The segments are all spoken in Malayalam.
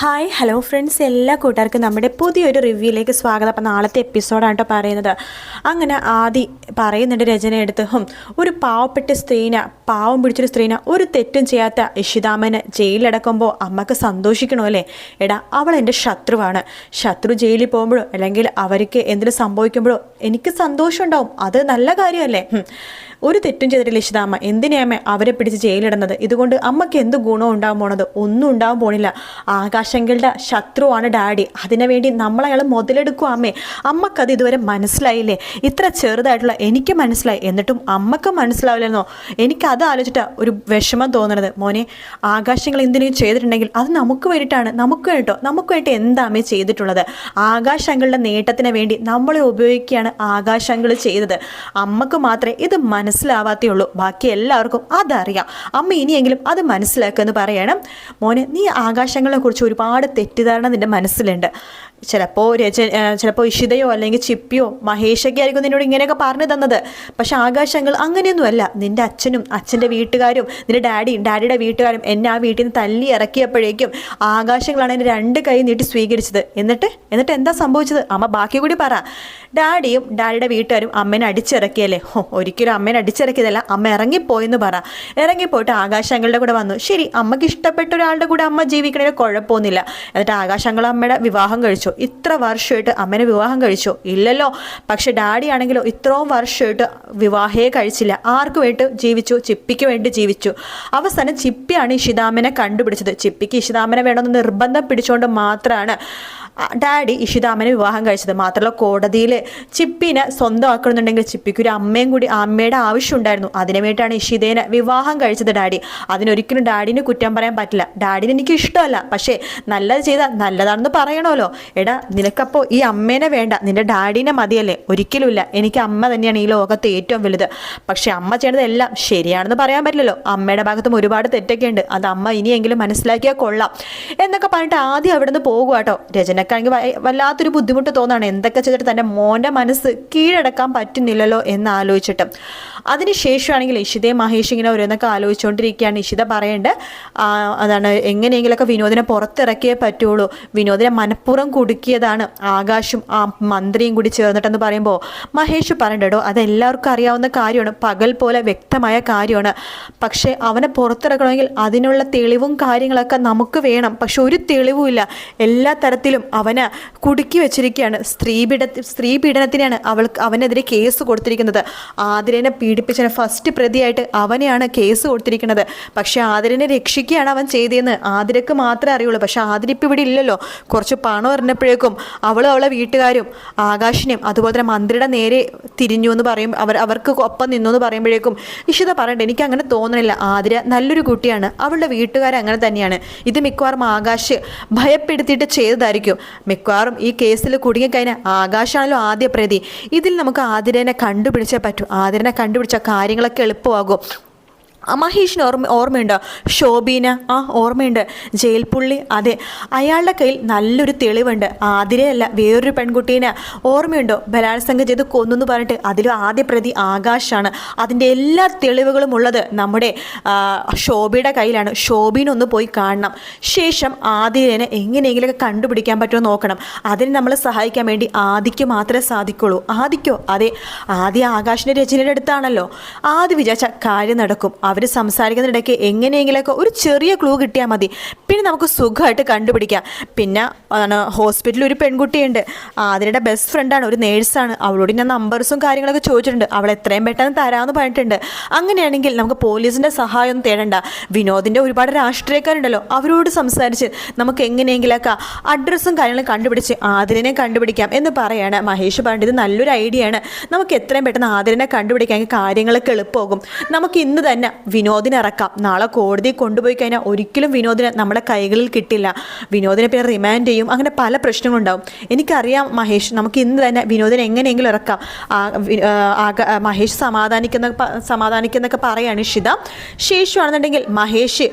ഹായ് ഹലോ ഫ്രണ്ട്സ് എല്ലാ കൂട്ടുകാർക്കും നമ്മുടെ പുതിയൊരു റിവ്യൂയിലേക്ക് സ്വാഗതം. അപ്പം നാളത്തെ എപ്പിസോഡാണ് കേട്ടോ പറയുന്നത്. അങ്ങനെ ആദി പറയുന്നുണ്ട് രചന എടുത്തും ഒരു പാവപ്പെട്ട സ്ത്രീനെ പാവം പിടിച്ചൊരു സ്ത്രീനെ ഒരു തെറ്റും ചെയ്യാത്ത ഇഷിതാമന് ജയിലിലടക്കുമ്പോൾ അമ്മയ്ക്ക് സന്തോഷിക്കണോ അല്ലേ? എടാ അവൾ എന്റെ ശത്രുവാണ്. ശത്രു ജയിലിൽ പോകുമ്പോഴോ അല്ലെങ്കിൽ അവർക്ക് എന്തെങ്കിലും സംഭവിക്കുമ്പോഴോ എനിക്ക് സന്തോഷം ഉണ്ടാവും അത് നല്ല കാര്യമല്ലേ. ഒരു തെറ്റും ചെയ്തിട്ടില്ല ഇഷിതാമ്മ എന്തിനാമേ അവരെ പിടിച്ച് ജയിലിടുന്നത് ഇതുകൊണ്ട് അമ്മയ്ക്ക് എന്ത് ഗുണം ഉണ്ടാകാൻ പോണത്? ഒന്നും ഉണ്ടാകാൻ പോണില്ല. ആകാശങ്ങളുടെ ശത്രുവാണ് ഡാഡി. അതിനുവേണ്ടി നമ്മളയാൾ മുതലെടുക്കും അമ്മേ. അമ്മക്കത് ഇതുവരെ മനസ്സിലായില്ലേ? ഇത്ര ചെറുതായിട്ടുള്ള എനിക്ക് മനസ്സിലായി. എന്നിട്ടും അമ്മയ്ക്ക് മനസ്സിലാവില്ലെന്നോ? എനിക്കത് ആലോചിച്ചിട്ടാ ഒരു വിഷമം തോന്നുന്നത് മോനെ ആകാശങ്ങൾ എന്തിനും ചെയ്തിട്ടുണ്ടെങ്കിൽ അത് നമുക്ക് വേണ്ടിയിട്ടാണ്. നമുക്ക് വേണ്ടിട്ടോ? നമുക്ക് വേണ്ടി എന്താമേ ചെയ്തിട്ടുള്ളത്? ആകാശങ്ങളുടെ നേട്ടത്തിന് വേണ്ടി നമ്മളെ ഉപയോഗിക്കുകയാണ് ആകാശങ്ങൾ ചെയ്തത്. അമ്മയ്ക്ക് മാത്രമേ ഇത് മനസ്സിലാവാത്തേ ഉള്ളൂ ബാക്കി എല്ലാവർക്കും അതറിയാം. അമ്മ ഇനിയെങ്കിലും അത് മനസ്സിലാക്കുമെന്ന് പറയണം. മോനെ നീ ആകാശങ്ങളെക്കുറിച്ച് ഒരുപാട് തെറ്റിദ്ധാരണ നിന്റെ മനസ്സിലുണ്ട്. ചിലപ്പോൾ രച ചിലപ്പോൾ ഇഷിതയോ അല്ലെങ്കിൽ ചിപ്പിയോ മഹേഷൊക്കെ ആയിരിക്കും നിന്നോട് ഇങ്ങനെയൊക്കെ പറഞ്ഞു തന്നത്. പക്ഷെ ആകാശങ്ങൾ അങ്ങനെയൊന്നുമല്ല നിന്റെ അച്ഛനും അച്ഛന്റെ വീട്ടുകാരും നിന്റെ ഡാഡിയും ഡാഡിയുടെ വീട്ടുകാരും എന്നെ ആ വീട്ടിൽ നിന്ന് തല്ലി ഇറക്കിയപ്പോഴേക്കും ആകാശങ്ങളാണ് എന്റെ രണ്ട് കൈ നീട്ടി സ്വീകരിച്ചത്. എന്നിട്ട് എന്നിട്ട് എന്താ സംഭവിച്ചത്? അമ്മ ബാക്കി കൂടി പറ. ഡാഡിയും ഡാഡിയുടെ വീട്ടുകാരും അമ്മേനെ അടിച്ചിറക്കിയല്ലേ? ഹോ ഒരിക്കലും അമ്മേനെ അടിച്ചിറക്കിയതല്ല. അമ്മ ഇറങ്ങിപ്പോയെന്ന് പറ. ഇറങ്ങിപ്പോയിട്ട് ആകാശങ്ങളുടെ കൂടെ വന്നു. ശരി അമ്മയ്ക്ക് ഇഷ്ടപ്പെട്ട ഒരാളുടെ കൂടെ അമ്മ ജീവിക്കണതിന് കുഴപ്പമൊന്നുമില്ല. എന്നിട്ട് ആകാശങ്ങൾ അമ്മയുടെ വിവാഹം കഴിച്ചു. ഇത്ര വർഷമായിട്ട് അമ്മേനെ വിവാഹം കഴിച്ചോ. ഇല്ലല്ലോ. പക്ഷെ ഡാഡി ആണെങ്കിലോ ഇത്രയും വർഷമായിട്ട് വിവാഹേ കഴിച്ചില്ല. ആർക്ക് വേണ്ടി ജീവിച്ചു? ചിപ്പിക്ക് വേണ്ടി ജീവിച്ചു. അവസാനം ചിപ്പിയാണ് ഇഷിതാമനെ കണ്ടുപിടിച്ചത്. ചിപ്പിക്ക് ഇഷിതാമനെ വേണമെന്ന് നിർബന്ധം പിടിച്ചുകൊണ്ട് മാത്രമാണ് ഡാഡി ഇഷിതാമനെ വിവാഹം കഴിച്ചത്. മാത്രമല്ല കോടതിയിൽ ചിപ്പിനെ സ്വന്തമാക്കണമെന്നുണ്ടെങ്കിൽ ചിപ്പിക്ക് ഒരു അമ്മയും കൂടി അമ്മയുടെ ആവശ്യം ഉണ്ടായിരുന്നു അതിനു വേണ്ടിയിട്ടാണ് ഇഷിതേനെ വിവാഹം കഴിച്ചത് ഡാഡി. അതിനൊരിക്കലും ഡാഡിനെ കുറ്റം പറയാൻ പറ്റില്ല. ഡാഡിന് എനിക്ക് ഇഷ്ടമല്ല. പക്ഷേ നല്ലത് ചെയ്താൽ നല്ലതാണെന്ന് പറയണമല്ലോ. എടാ നിനക്കപ്പോൾ ഈ അമ്മേനെ വേണ്ട. നിന്റെ ഡാഡിനെ മതിയല്ലേ? ഒരിക്കലുമില്ല. എനിക്ക് അമ്മ തന്നെയാണ് ഈ ലോകത്ത് ഏറ്റവും വലുത്. പക്ഷേ അമ്മ ചെയ്യണതെല്ലാം ശരിയാണെന്ന് പറയാൻ പറ്റില്ലല്ലോ. അമ്മയുടെ ഭാഗത്തും ഒരുപാട് തെറ്റൊക്കെ ഉണ്ട് അത് അമ്മ ഇനിയെങ്കിലും മനസ്സിലാക്കിയാൽ കൊള്ളാം. എന്നൊക്കെ പറഞ്ഞിട്ട് ആദ്യം അവിടെ നിന്ന് പോകുക കേട്ടോ രചനക്കാണെങ്കിൽ വ- വല്ലാത്തൊരു ബുദ്ധിമുട്ട് തോന്നാണ്. എന്തൊക്കെ ചെയ്തിട്ട് തന്റെ മോന്റെ മനസ്സ് കീഴടക്കാൻ പറ്റുന്നില്ലല്ലോ എന്ന് ആലോചിച്ചിട്ട്. അതിനുശേഷമാണെങ്കിൽ ഇഷിതയും മഹേഷ് ഇങ്ങനെ ഓരോന്നൊക്കെ ആലോചിച്ചുകൊണ്ടിരിക്കുകയാണ്. ഇഷിത പറയേണ്ടത് അതാണ് എങ്ങനെയെങ്കിലൊക്കെ വിനോദിനെ പുറത്തിറക്കിയേ പറ്റുള്ളൂ. വിനോദിനെ മനഃപൂർവം കുടുക്കിയതാണ്. ആകാശും ആ മന്ത്രിയും കൂടി ചേർന്നിട്ടെന്ന് പറയുമ്പോൾ മഹേഷ് പറയണ്ടോ അതെല്ലാവർക്കും അറിയാവുന്ന കാര്യമാണ്. പകൽ പോലെ വ്യക്തമായ കാര്യമാണ്. പക്ഷേ അവനെ പുറത്തിറക്കണമെങ്കിൽ അതിനുള്ള തെളിവും കാര്യങ്ങളൊക്കെ നമുക്ക് വേണം. പക്ഷെ ഒരു തെളിവുമില്ല. എല്ലാ തരത്തിലും അവനെ കുടുക്കി വെച്ചിരിക്കുകയാണ്. സ്ത്രീപീഡ സ്ത്രീ പീഡനത്തിനെയാണ് അവൾക്ക് അവനെതിരെ കേസ് കൊടുത്തിരിക്കുന്നത്. ആതിരനെ പീഡിപ്പിച്ചതിന് ഫസ്റ്റ് പ്രതിയായിട്ട് അവനെയാണ് കേസ് കൊടുത്തിരിക്കുന്നത്. പക്ഷേ ആതിരനെ രക്ഷിക്കുകയാണ് അവൻ ചെയ്തതെന്ന് ആതിരക്ക് മാത്രമേ അറിയുള്ളൂ. പക്ഷേ ആതിര ഇപ്പം ഇവിടെ ഇല്ലല്ലോ. കുറച്ച് പണം എറിഞ്ഞപ്പോഴേക്കും അവളും അവളെ വീട്ടുകാരും ആകാശിനെയും അതുപോലെ തന്നെ മന്ത്രിയുടെ നേരെ തിരിഞ്ഞു എന്ന് പറയും. അവർ അവർക്ക് ഒപ്പം നിന്നു എന്ന് പറയുമ്പോഴേക്കും ഇഷിത പറയണ്ട എനിക്ക് അങ്ങനെ തോന്നണില്ല. ആതിര നല്ലൊരു കുട്ടിയാണ്. അവളുടെ വീട്ടുകാർ അങ്ങനെ തന്നെയാണ്. ഇത് മിക്കവാറും ആകാശ് ഭയപ്പെടുത്തിയിട്ട് ചെയ്തതായിരിക്കും. മിക്കവാറും ഈ കേസിൽ കുടുങ്ങിക്കഴിഞ്ഞാൽ ആകാശാണല്ലോ ആദ്യ പ്രതി. ഇതിൽ നമുക്ക് ആതിരനെ കണ്ടുപിടിച്ചേ പറ്റൂ. ആതിരനെ കണ്ടുപിടിച്ച കാര്യങ്ങളൊക്കെ എളുപ്പമാകും. മഹേഷിന് ഓർമ്മ ഓർമ്മയുണ്ടോ? ശോഭീന ആ ഓർമ്മയുണ്ട്. ജയിൽ പുള്ളി അതെ. അയാളുടെ കയ്യിൽ നല്ലൊരു തെളിവുണ്ട്. ആതിരയല്ല വേറൊരു പെൺകുട്ടീനെ. ഓർമ്മയുണ്ടോ? ബലാത്സംഗം ചെയ്ത് കൊന്നു പറഞ്ഞിട്ട് അതിലും ആദ്യ പ്രതി ആകാശാണ്. അതിന്റെ എല്ലാ തെളിവുകളും ഉള്ളത് നമ്മുടെ ഷോബിയുടെ കയ്യിലാണ്. ശോഭീനൊന്ന് പോയി കാണണം. ശേഷം ആതിരേനെ എങ്ങനെയെങ്കിലുമൊക്കെ കണ്ടുപിടിക്കാൻ പറ്റുമോ നോക്കണം. അതിന് നമ്മൾ സഹായിക്കാൻ വേണ്ടി ആദിക്ക് മാത്രമേ സാധിക്കുള്ളൂ. ആദിക്കോ? അതെ. ആദ്യ ആകാശിന്റെ രചനയുടെ അടുത്താണല്ലോ. ആദ്യ വിചാരിച്ച കാര്യം നടക്കും. അവർ സംസാരിക്കുന്നിടയ്ക്ക് എങ്ങനെയെങ്കിലൊക്കെ ഒരു ചെറിയ ക്ലൂ കിട്ടിയാൽ മതി. പിന്നെ നമുക്ക് സുഖമായിട്ട് കണ്ടുപിടിക്കാം. പിന്നെ ഹോസ്പിറ്റലിൽ ഒരു പെൺകുട്ടിയുണ്ട്. അതിനിടെ ബെസ്റ്റ് ഫ്രണ്ടാണ് ഒരു നേഴ്സാണ് അവളോട് ഞാൻ നമ്പേഴ്സും കാര്യങ്ങളൊക്കെ ചോദിച്ചിട്ടുണ്ട്. അവൾ എത്രയും പെട്ടെന്ന് തരാമെന്ന് പറഞ്ഞിട്ടുണ്ട്. അങ്ങനെയാണെങ്കിൽ നമുക്ക് പോലീസിന്റെ സഹായം തേടണ്ട. വിനോദിന്റെ ഒരുപാട് രാഷ്ട്രീയക്കാരുണ്ടല്ലോ. അവരോട് സംസാരിച്ച് നമുക്ക് എങ്ങനെയെങ്കിലൊക്കെ അഡ്രസ്സും കാര്യങ്ങളും കണ്ടുപിടിച്ച് ആതിരനെ കണ്ടുപിടിക്കാം എന്ന് പറയാണ് മഹേഷ് പറഞ്ഞിട്ട് ഇത് നല്ലൊരു ഐഡിയ ആണ്. നമുക്ക് എത്രയും പെട്ടെന്ന് ആതിരനെ കണ്ടുപിടിക്കാൻ കാര്യങ്ങളൊക്കെ എളുപ്പമാകും. നമുക്ക് ഇന്ന് തന്നെ വിനോദിനെ ഇറക്കാം നാളെ കോടതി കൊണ്ടുപോയി കഴിഞ്ഞാൽ ഒരിക്കലും വിനോദിനെ നമ്മുടെ കൈകളിൽ കിട്ടില്ല. വിനോദിനെ പിന്നെ റിമാൻഡ് ചെയ്യും. അങ്ങനെ പല പ്രശ്നങ്ങളുണ്ടാവും. എനിക്കറിയാം മഹേഷ് നമുക്ക് ഇന്ന് തന്നെ വിനോദിനെ എങ്ങനെയെങ്കിലും ഇറക്കാം. മഹേഷ് സമാധാനിക്കുന്ന സമാധാനിക്കുന്നൊക്കെ പറയാണ് ഇഷിത ശേഷമാണെന്നുണ്ടെങ്കിൽ മഹേഷ്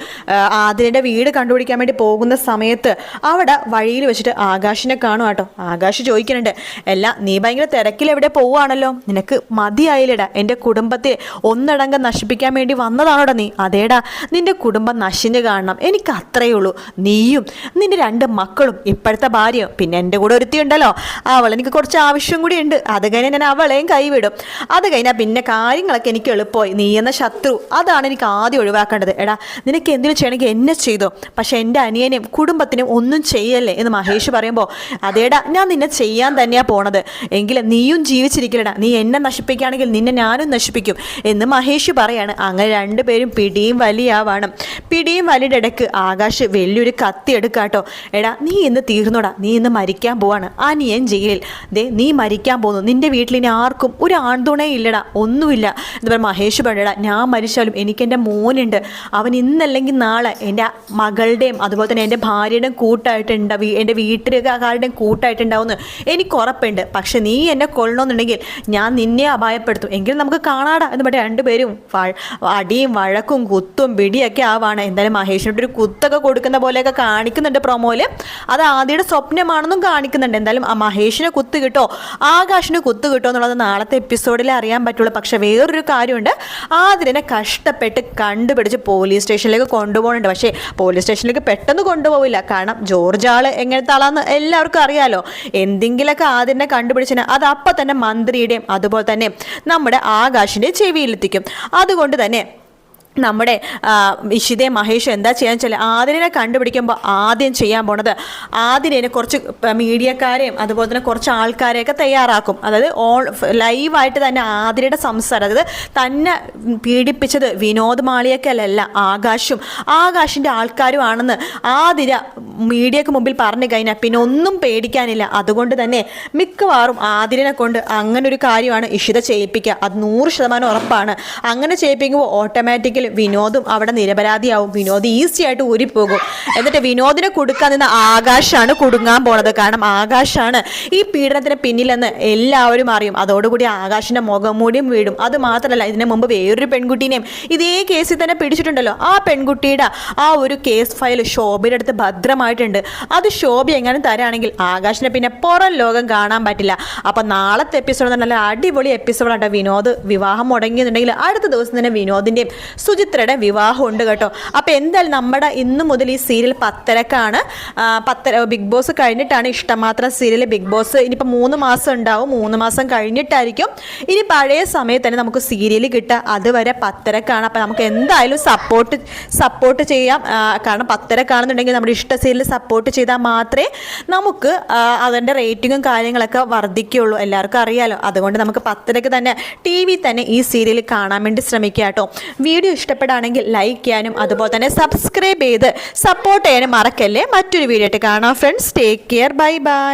ആതിരന്റെ വീട് കണ്ടുപിടിക്കാൻ വേണ്ടി പോകുന്ന സമയത്ത് അവിടെ വഴിയിൽ വെച്ചിട്ട് ആകാശിനെ കാണും കേട്ടോ. ആകാശ് ചോദിക്കുന്നുണ്ട് അല്ല നീ ഭയങ്കര തിരക്കിൽ എവിടെ പോവുകയാണല്ലോ? നിനക്ക് മതിയായില്ലടാ. എന്റെ കുടുംബത്തെ ഒന്നടങ്കം നശിപ്പിക്കാൻ വേണ്ടി വന്നതാണ് ഉള്ളതാണോടാ നീ? അതേടാ നിന്റെ കുടുംബം നശിഞ്ഞു കാണണം. എനിക്ക് അത്രയേ ഉള്ളൂ. നീയും നിന്റെ രണ്ട് മക്കളും ഇപ്പോഴത്തെ ഭാര്യയും പിന്നെ എന്റെ കൂടെ ഒരുത്തിയുണ്ടല്ലോ അവൾ എനിക്ക് കുറച്ച് ആവശ്യം കൂടി ഉണ്ട്. അത് കഴിഞ്ഞാൽ ഞാൻ അവളെയും കൈവിടും. അത് കഴിഞ്ഞാൽ പിന്നെ കാര്യങ്ങളൊക്കെ എനിക്ക് എളുപ്പമായി. നീ എന്ന ശത്രു അതാണ് എനിക്ക് ആദ്യം ഒഴിവാക്കേണ്ടത്. എടാ നിനക്ക് എന്തിനു ചെയ്യണമെങ്കിൽ എന്നെ ചെയ്തോ. പക്ഷെ എന്റെ അനിയനെയും കുടുംബത്തിനും ഒന്നും ചെയ്യല്ലേ എന്ന് മഹേഷ് പറയുമ്പോൾ അതേടാ ഞാൻ നിന്നെ ചെയ്യാൻ തന്നെയാണ് പോണത്. എങ്കിലും നീയും ജീവിച്ചിരിക്കില്ലടാ നീ എന്നെ നശിപ്പിക്കുകയാണെങ്കിൽ നിന്നെ ഞാനും നശിപ്പിക്കും എന്ന് മഹേഷ് പറയാണ്. അങ്ങനെ രണ്ടുപേരും പിടിയും വലിയാവാണ്. പിടിയും വലിയുടെ ഇടയ്ക്ക് ആകാശ് വലിയൊരു കത്തി എടുക്കാട്ടോ. എടാ നീ ഇന്ന് തീർന്നോടാ. നീ ഇന്ന് മരിക്കാൻ പോവാണ്. അനിയൻ ജയിലിൽ. ദേ നീ മരിക്കാൻ പോകുന്നു. നിന്റെ വീട്ടിൽ ഇനി ആർക്കും ഒരു ആൺതുണേ ഇല്ലടാ. ഒന്നുമില്ല. എന്ന് പറയുമ്പോൾ മഹേഷ് പറയടാ ഞാൻ മരിച്ചാലും എനിക്കെന്റെ മോനുണ്ട്. അവൻ ഇന്നല്ലെങ്കിൽ നാളെ എന്റെ മകളുടെയും അതുപോലെ തന്നെ എന്റെ ഭാര്യയുടെയും കൂട്ടായിട്ടുണ്ട് എന്റെ വീട്ടിലേക്കാരുടെയും കൂട്ടായിട്ടുണ്ടാവുമെന്ന് എനിക്ക് ഉറപ്പുണ്ട്. പക്ഷെ നീ എന്നെ കൊള്ളണമെന്നുണ്ടെങ്കിൽ ഞാൻ നിന്നെ അപായപ്പെടുത്തും. എങ്കിലും നമുക്ക് കാണാടാ. എന്ന് പറഞ്ഞ രണ്ടുപേരും വഴ- അടിയും വഴക്കും കുത്തും പിടിയൊക്കെ ആവാണ്. എന്തായാലും മഹേഷിനോട് ഒരു കുത്തൊക്കെ കൊടുക്കുന്ന പോലെയൊക്കെ കാണിക്കുന്നുണ്ട് പ്രൊമോയിൽ. അത് ആദ്യയുടെ സ്വപ്നമാണെന്നും കാണിക്കുന്നുണ്ട്. എന്തായാലും ആ മഹേഷിന് കുത്ത് കിട്ടോ? ആകാശിന് കുത്ത് കിട്ടോ എന്നുള്ളത് നാളത്തെ എപ്പിസോഡിൽ അറിയാൻ പറ്റുള്ളൂ. പക്ഷെ വേറൊരു കാര്യമുണ്ട്. ആതിരനെ കഷ്ടപ്പെട്ട് കണ്ടുപിടിച്ച് പോലീസ് സ്റ്റേഷനിലേക്ക് കൊണ്ടുപോകുന്നുണ്ട്. പക്ഷേ പോലീസ് സ്റ്റേഷനിലേക്ക് പെട്ടെന്ന് കൊണ്ടുപോകില്ല കാരണം ജോർജ് ആൾ എങ്ങനത്തെ ആളാന്ന് എല്ലാവർക്കും അറിയാലോ. എന്തെങ്കിലുമൊക്കെ ആതിരനെ കണ്ടുപിടിച്ചാൽ അത് അപ്പം തന്നെ മന്ത്രിയുടെയും അതുപോലെ തന്നെ നമ്മുടെ ആകാശിന്റെ ചെവിയിലെത്തിക്കും. അതുകൊണ്ട് തന്നെ നമ്മുടെ ആ, മഹേഷ് എന്താ ചെയ്യാൻ വെച്ചാൽ ആദിനെ കണ്ടുപിടിക്കുമ്പോൾ ആദ്യം ചെയ്യാൻ പോണത് ആദിനെ കുറച്ച് മീഡിയക്കാരെയും അതുപോലെ തന്നെ കുറച്ച് ആൾക്കാരെയൊക്കെ തയ്യാറാക്കും. അതായത് ഓൺ ലൈവായിട്ട് തന്നെ ആതിരയുടെ സംസാരം അതായത് തന്നെ പീഡിപ്പിച്ചത് വിനോദ് മാളിയക്കലല്ല ആകാശും. ആകാശിന്റെ ആൾക്കാരും ആണെന്ന് ആതിര മീഡിയക്ക് മുമ്പിൽ പറഞ്ഞു കഴിഞ്ഞാൽ പിന്നെ ഒന്നും പേടിക്കാനില്ല. അതുകൊണ്ട് തന്നെ മിക്കവാറും ആതിരനെ കൊണ്ട് അങ്ങനെ ഒരു കാര്യമാണ് ഇഷിത ചെയ്യിപ്പിക്കുക. അത് നൂറ് ശതമാനം ഉറപ്പാണ്. അങ്ങനെ ചെയ്യിപ്പിക്കുമ്പോൾ ഓട്ടോമാറ്റിക്കലി വിനോദും അവിടെ നിരപരാധിയാവും. വിനോദ് ഈസി ആയിട്ട് ഊരിപ്പോകും. എന്നിട്ട് വിനോദിനെ കൊടുക്കാൻ നിന്ന് ആകാശാണ് കുടുങ്ങാൻ പോണത്. കാരണം ആകാശാണ് ഈ പീഡനത്തിന് പിന്നിലെന്ന് എല്ലാവരും അറിയും. അതോടുകൂടി ആകാശിന്റെ മുഖം മൂടിയും വീടും. അത് മാത്രമല്ല ഇതിനു മുമ്പ് വേറൊരു പെൺകുട്ടീനെയും ഇതേ കേസിൽ തന്നെ പിടിച്ചിട്ടുണ്ടല്ലോ. ആ പെൺകുട്ടിയുടെ ആ ഒരു കേസ് ഫയൽ ശോഭയുടെ അടുത്ത് ഭദ്രമായിട്ടുണ്ട്. അത് ശോഭ എങ്ങനെ തരാണെങ്കിൽ ആകാശിനെ പിന്നെ പുറം ലോകം കാണാൻ പറ്റില്ല. അപ്പൊ നാളത്തെ എപ്പിസോഡ് നല്ല അടിപൊളി എപ്പിസോഡാണ് വിനോദ് വിവാഹം മുടങ്ങിയെന്നുണ്ടെങ്കിൽ അടുത്ത ദിവസം തന്നെ വിനോദിന്റെയും സുചിത്രയുടെ വിവാഹം ഉണ്ട് കേട്ടോ. അപ്പൊ എന്തായാലും നമ്മുടെ ഇന്ന് മുതൽ ഈ സീരിയൽ പത്തരക്കാണ്. പത്തര ബിഗ് ബോസ് കഴിഞ്ഞിട്ടാണ് ഇഷ്ടമാത്രം സീരിയൽ ബിഗ് ബോസ്. ഇനിയിപ്പോൾ മൂന്ന് മാസം ഉണ്ടാവും. മൂന്ന് മാസം കഴിഞ്ഞിട്ടായിരിക്കും. ഇനി പഴയ സമയത്ത് തന്നെ നമുക്ക് സീരിയൽ കിട്ടുക. അതുവരെ പത്തരക്കാണ്. അപ്പം നമുക്ക് എന്തായാലും സപ്പോർട്ട് സപ്പോർട്ട് ചെയ്യാം. കാരണം പത്തരക്കാണെന്നുണ്ടെങ്കിൽ നമ്മുടെ ഇഷ്ട സീരിയൽ സപ്പോർട്ട് ചെയ്താൽ മാത്രമേ നമുക്ക് അതിന്റെ റേറ്റിങ്ങും കാര്യങ്ങളൊക്കെ വർദ്ധിക്കുകയുള്ളൂ. എല്ലാവർക്കും അറിയാലോ. അതുകൊണ്ട് നമുക്ക് പത്തരക്ക് തന്നെ ടി വി തന്നെ ഈ സീരിയൽ കാണാൻ വേണ്ടി ശ്രമിക്കുക കേട്ടോ. വീഡിയോ ഇഷ്ടപ്പെടുകയാണെങ്കിൽ ലൈക്ക് ചെയ്യാനും അതുപോലെ തന്നെ സബ്സ്ക്രൈബ് ചെയ്ത് സപ്പോർട്ട് ചെയ്യാനും മറക്കല്ലേ? മറ്റൊരു വീഡിയോ ആയിട്ട് കാണാം. Friends take care bye bye